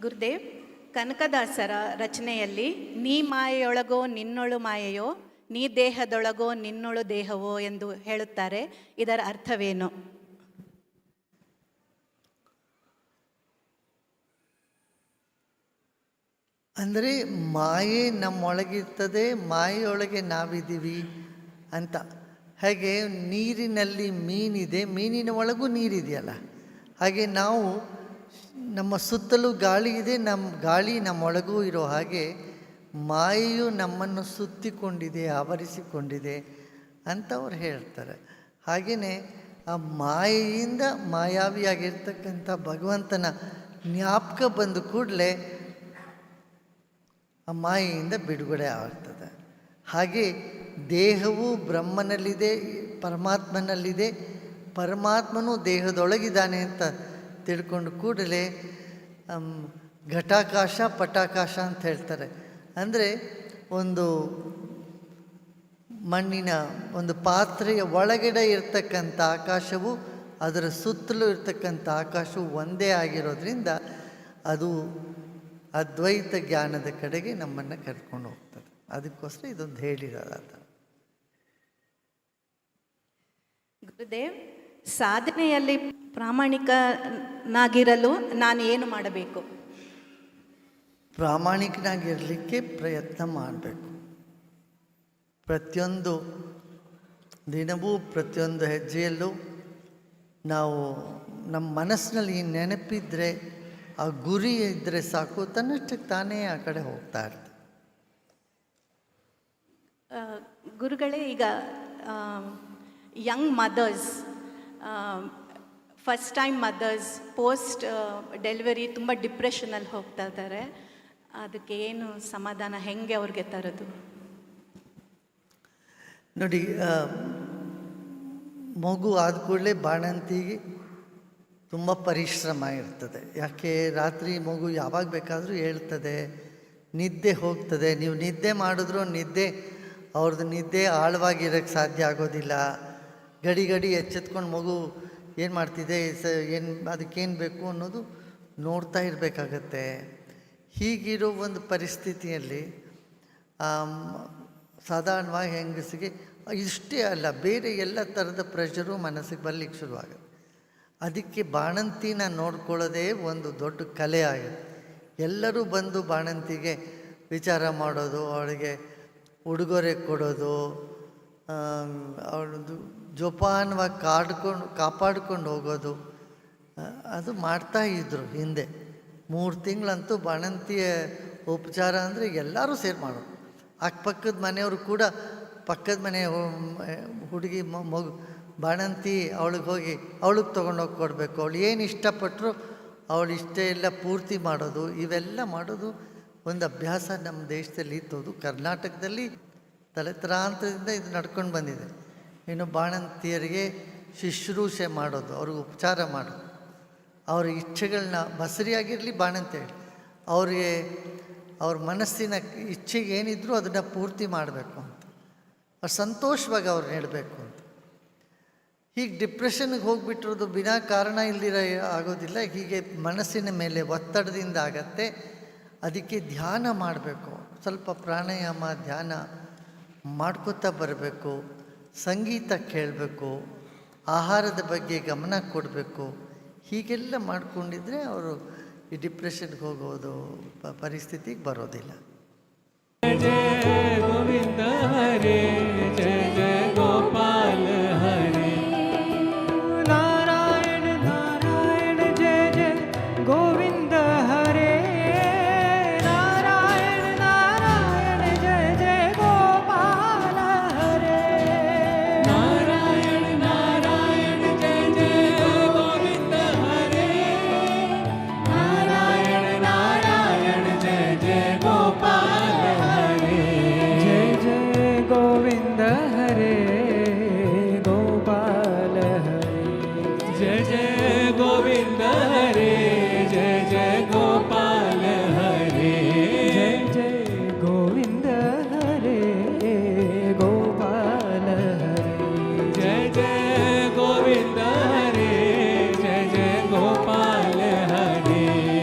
ಗುರುದೇವ್, ಕನಕದಾಸರ ರಚನೆಯಲ್ಲಿ ನೀ ಮಾಯೆಯೊಳಗೋ ನಿನ್ನೊಳು ಮಾಯೆಯೋ, ನೀ ದೇಹದೊಳಗೋ ನಿನ್ನೊಳು ದೇಹವೋ ಎಂದು ಹೇಳುತ್ತಾರೆ. ಇದರ ಅರ್ಥವೇನು? ಅಂದರೆ ಮಾಯೆ ನಮ್ಮೊಳಗಿರ್ತದೆ, ಮಾಯೆಯೊಳಗೆ ನಾವಿದ್ದೀವಿ ಅಂತ. ಹಾಗೆ ನೀರಿನಲ್ಲಿ ಮೀನಿದೆ, ಮೀನಿನ ಒಳಗೂ ನೀರಿದೆಯಲ್ಲ. ಹಾಗೆ ನಾವು ನಮ್ಮ ಸುತ್ತಲೂ ಗಾಳಿ ಇದೆ ನಮ್ಮ ಗಾಳಿ ನಮ್ಮೊಳಗೂ ಇರೋ ಹಾಗೆ ಮಾಯೆಯು ನಮ್ಮನ್ನು ಸುತ್ತಿಕೊಂಡಿದೆ, ಆವರಿಸಿಕೊಂಡಿದೆ ಅಂತ ಅವ್ರು ಹೇಳ್ತಾರೆ. ಹಾಗೆಯೇ ಆ ಮಾಯೆಯಿಂದ ಮಾಯಾವಿಯಾಗಿರ್ತಕ್ಕಂಥ ಭಗವಂತನ ಜ್ಞಾಪಕ ಬಂದ ಕೂಡಲೇ ಆ ಮಾಯೆಯಿಂದ ಬಿಡುಗಡೆ ಆಗ್ತದೆ. ಹಾಗೆ ದೇಹವು ಬ್ರಹ್ಮನಲ್ಲಿದೆ, ಪರಮಾತ್ಮನಲ್ಲಿದೆ. ಪರಮಾತ್ಮನು ದೇಹದೊಳಗಿದ್ದಾನೆ ಅಂತ ತಿಳ್ಕೊಂಡು ಕೂಡಲೇ ಘಟಾಕಾಶ, ಪಟಾಕಾಶ ಅಂತ ಹೇಳ್ತಾರೆ. ಅಂದರೆ ಒಂದು ಮಣ್ಣಿನ ಒಂದು ಪಾತ್ರೆಯ ಒಳಗಡೆ ಇರ್ತಕ್ಕಂಥ ಆಕಾಶವು, ಅದರ ಸುತ್ತಲೂ ಇರ್ತಕ್ಕಂಥ ಆಕಾಶವು ಒಂದೇ ಆಗಿರೋದ್ರಿಂದ ಅದು ಅದ್ವೈತ ಜ್ಞಾನದ ಕಡೆಗೆ ನಮ್ಮನ್ನು ಕರ್ಕೊಂಡು ಹೋಗ್ತದೆ. ಅದಕ್ಕೋಸ್ಕರ ಇದೊಂದು ಹೇಳಿರೋದ ಗುರುದೇವ್ ಸಾಧನೆಯಲ್ಲಿ ಪ್ರಾಮಾಣಿಕನಾಗಿರಲು ನಾನು ಏನು ಮಾಡಬೇಕು? ಪ್ರಾಮಾಣಿಕನಾಗಿರಲಿಕ್ಕೆ ಪ್ರಯತ್ನ ಮಾಡಬೇಕು. ಪ್ರತಿಯೊಂದು ದಿನವೂ ಪ್ರತಿಯೊಂದು ಹೆಜ್ಜೆಯಲ್ಲೂ ನಾವು ನಮ್ಮ ಮನಸ್ಸಿನಲ್ಲಿ ಈ ನೆನಪಿದ್ದರೆ ಆ ಗುರಿ ಇದ್ದರೆ ಸಾಕು ತನ್ನಷ್ಟಕ್ಕೆ ತಾನೇ ಆ ಕಡೆ ಹೋಗ್ತಾ ಇರ್ತದೆ ಗುರುಗಳೇ ಈಗ young mothers first time mothers post delivery ತುಂಬ ಡಿಪ್ರೆಷನಲ್ಲಿ ಹೋಗ್ತಾ ಇದ್ದಾರೆ. ಅದಕ್ಕೆ ಏನು ಸಮಾಧಾನ ಹೆಂಗೆ ಅವ್ರಿಗೆ ತರೋದು? ನೋಡಿ ಮಗು ಆದ ಕೂಡಲೇ ಬಾಣಂತಿಗೆ ತುಂಬ ಪರಿಶ್ರಮ ಇರ್ತದೆ. ಯಾಕೆ, ರಾತ್ರಿ ಮಗು ಯಾವಾಗ ಬೇಕಾದರೂ ಹೇಳ್ತದೆ, ನಿದ್ದೆ ಹೋಗ್ತದೆ. ನೀವು ನಿದ್ದೆ ಮಾಡಿದ್ರೂ ನಿದ್ದೆ, ಅವ್ರದ್ದು ನಿದ್ದೆ ಆಳವಾಗಿರೋಕ್ಕೆ ಸಾಧ್ಯ ಆಗೋದಿಲ್ಲ. ಗಡಿ ಗಡಿ ಎಚ್ಚೆತ್ಕೊಂಡು ಮಗು ಏನು ಮಾಡ್ತಿದೆ, ಸ, ಏನು, ಅದಕ್ಕೇನು ಬೇಕು ಅನ್ನೋದು ನೋಡ್ತಾ ಇರಬೇಕಾಗತ್ತೆ. ಹೀಗಿರೋ ಒಂದು ಪರಿಸ್ಥಿತಿಯಲ್ಲಿ ಸಾಧಾರಣವಾಗಿ ಹೆಂಗಸಿಗೆ ಇಷ್ಟೇ ಅಲ್ಲ, ಬೇರೆ ಎಲ್ಲ ಥರದ ಪ್ರೆಷರು ಮನಸ್ಸಿಗೆ ಬರಲಿಕ್ಕೆ ಶುರುವಾಗುತ್ತೆ. ಅದಕ್ಕೆ ಬಾಣಂತಿನ ನೋಡ್ಕೊಳ್ಳೋದೇ ಒಂದು ದೊಡ್ಡ ಕಲೆ ಆಗುತ್ತೆ. ಎಲ್ಲರೂ ಬಂದು ಬಾಣಂತಿಗೆ ವಿಚಾರ ಮಾಡೋದು, ಅವಳಿಗೆ ಉಡುಗೊರೆ ಕೊಡೋದು ಅವಳದು ಜೋಪಾನವಾಗಿ ಕಾಡ್ಕೊಂಡು ಕಾಪಾಡ್ಕೊಂಡು ಹೋಗೋದು ಅದು ಮಾಡ್ತಾ ಇದ್ದರು ಹಿಂದೆ. ಮೂರು ತಿಂಗಳಂತೂ ಬಾಣಂತಿಯ ಉಪಚಾರ ಅಂದರೆ ಎಲ್ಲರೂ ಸೇರಿ ಮಾಡೋರು. ಅಕ್ಕಪಕ್ಕದ ಮನೆಯವರು ಕೂಡ ಪಕ್ಕದ ಮನೆ ಹುಡುಗಿ ಮಗು, ಬಾಣಂತಿ ಅವಳಿಗೆ ಹೋಗಿ ಅವಳಿಗೆ ತೊಗೊಂಡೋಗಿ ಕೊಡಬೇಕು. ಅವಳು ಏನು ಇಷ್ಟಪಟ್ಟರು ಅವಳು ಇಷ್ಟ ಎಲ್ಲ ಪೂರ್ತಿ ಮಾಡೋದು, ಇವೆಲ್ಲ ಮಾಡೋದು ಒಂದು ಅಭ್ಯಾಸ ನಮ್ಮ ದೇಶದಲ್ಲಿ ಇತ್ತು. ಕರ್ನಾಟಕದಲ್ಲಿ ತಲೆತಲಾಂತರದಿಂದ ಇದು ನಡ್ಕೊಂಡು ಬಂದಿದೆ. ಇನ್ನು ಬಾಣಂತಿಯರಿಗೆ ಶುಶ್ರೂಷೆ ಮಾಡೋದು, ಅವ್ರಿಗೆ ಉಪಚಾರ ಮಾಡೋದು. ಅವ್ರ ಇಚ್ಛೆಗಳನ್ನ ಬಸರಿಯಾಗಿರಲಿ ಬಾಣಂತ ಹೇಳಿ ಅವ್ರಿಗೆ, ಅವ್ರ ಮನಸ್ಸಿನ ಇಚ್ಛೆಗೆ ಏನಿದ್ರೂ ಅದನ್ನು ಪೂರ್ತಿ ಮಾಡಬೇಕು ಅಂತ. ಅವ್ರು ಸಂತೋಷವಾಗಿ ಅವ್ರು ನೀಡಬೇಕು ಅಂತ. ಹೀಗೆ ಡಿಪ್ರೆಷನ್ಗೆ ಹೋಗಿಬಿಟ್ಟಿರೋದು ಬಿನಾ ಕಾರಣ ಇಲ್ದಿರ ಆಗೋದಿಲ್ಲ, ಹೀಗೆ ಮನಸ್ಸಿನ ಮೇಲೆ ಒತ್ತಡದಿಂದ ಆಗತ್ತೆ. ಅದಕ್ಕೆ ಧ್ಯಾನ ಮಾಡಬೇಕು. ಸ್ವಲ್ಪ ಪ್ರಾಣಾಯಾಮ, ಧ್ಯಾನ ಮಾಡ್ಕೋತಾ ಬರಬೇಕು. ಸಂಗೀತ ಕೇಳಬೇಕು ಆಹಾರದ ಬಗ್ಗೆ ಗಮನ ಕೊಡಬೇಕು ಹೀಗೆಲ್ಲ ಮಾಡಿಕೊಂಡಿದ್ರೆ ಅವರು ಈ ಡಿಪ್ರೆಷನ್ಗೆ ಹೋಗೋದು ಪರಿಸ್ಥಿತಿಗೆ ಬರೋದಿಲ್ಲ. જય જય